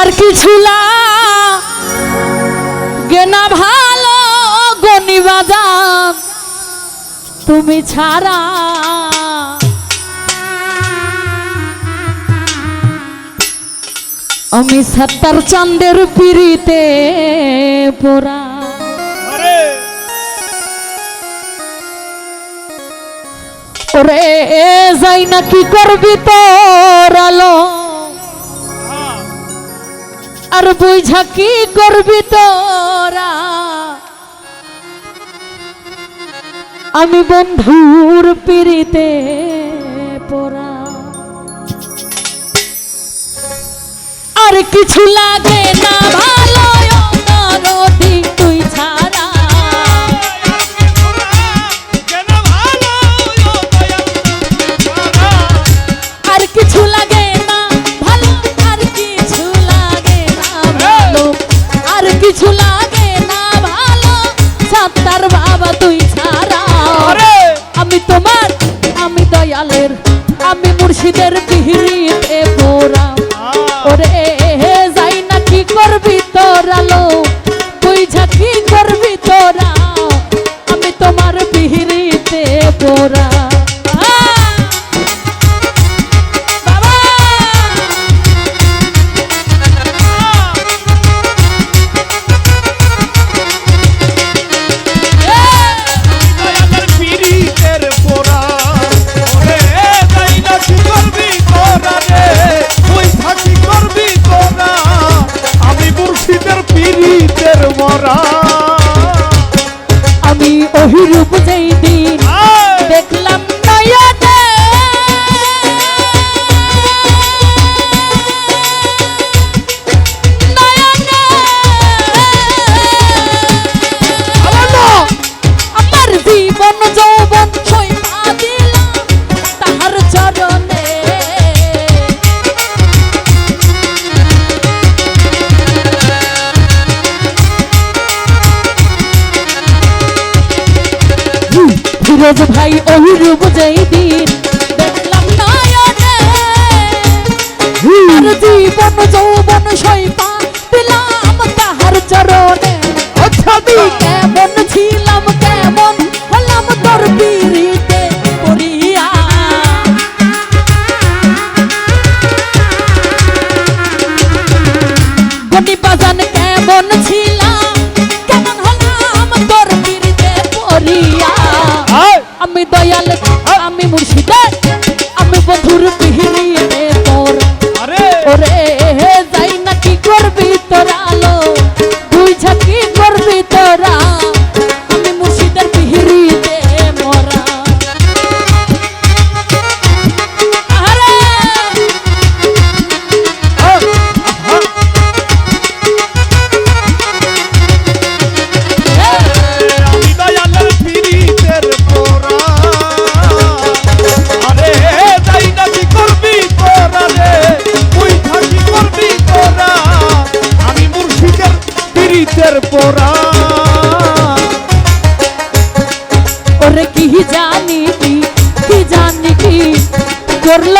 আর কিছু গেনা ভালো গনি বাজান তুমি ছাড়া। আমি সাত্তার চান্দের পিড়িতে পোড়া। ওরে যাই না কি করবি তোর আলো? আর বুঝা কি করবি তোরা? আমি বন্ধুর পিড়িতে পড়া। আর কিছু লাগে না ভালো দয়ালের আমি মুর্শিদের পিহরিতে পোরা ওরে যাই না কি করবি তোরালো তুই ঝাঁকি করবি তোরা? আমি তোমার পিহরিতে পোরা ফিরোজ ভাই অহিরূপ যেই দিন দেখলাম নয়নে। আর জীবন যৌবন সইপা পেলাম তাহার চরণে। আমি কেমন ছিলাম কি জানি কি কি জানি কি করল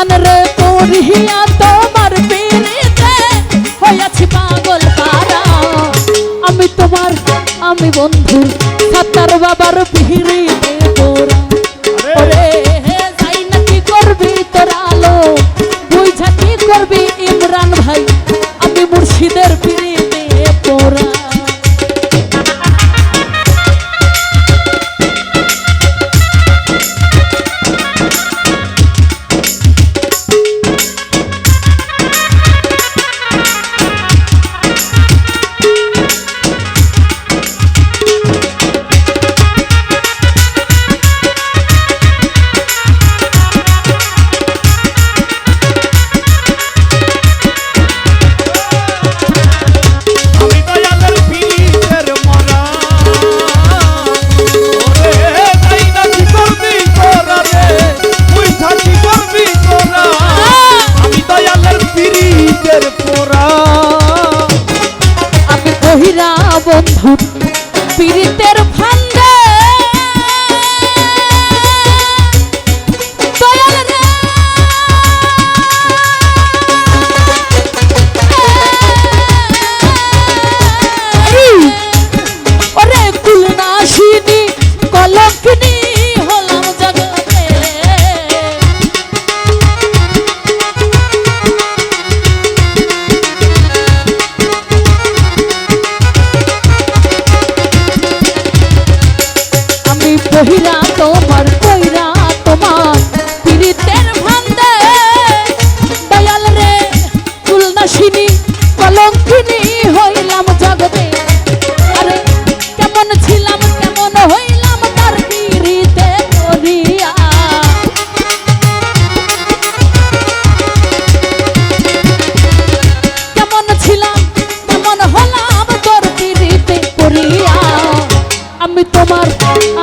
বাজান রে পড়িয়া তোমার পিড়িতে হইয়াছি পাগল পারা আমি তোমার, আমি বন্ধু, সাতার বাবার পিড়িতে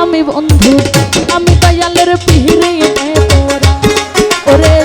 আমি বন্ধু আমি দয়ালের পিহিরে ওরে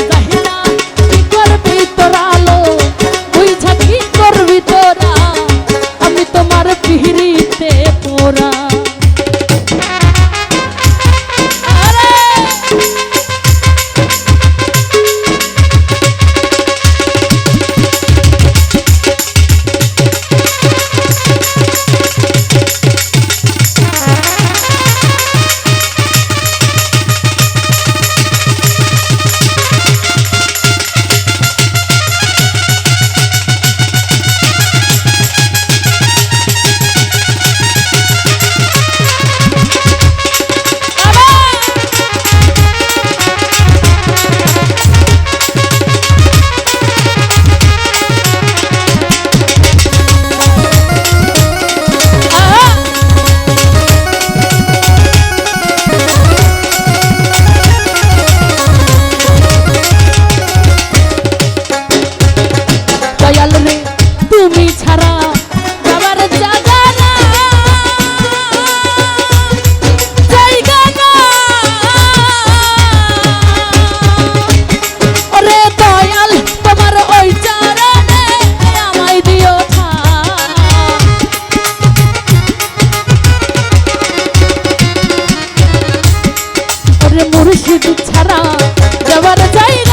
মুর্শিদ ছাড়া যাওয়ার যায়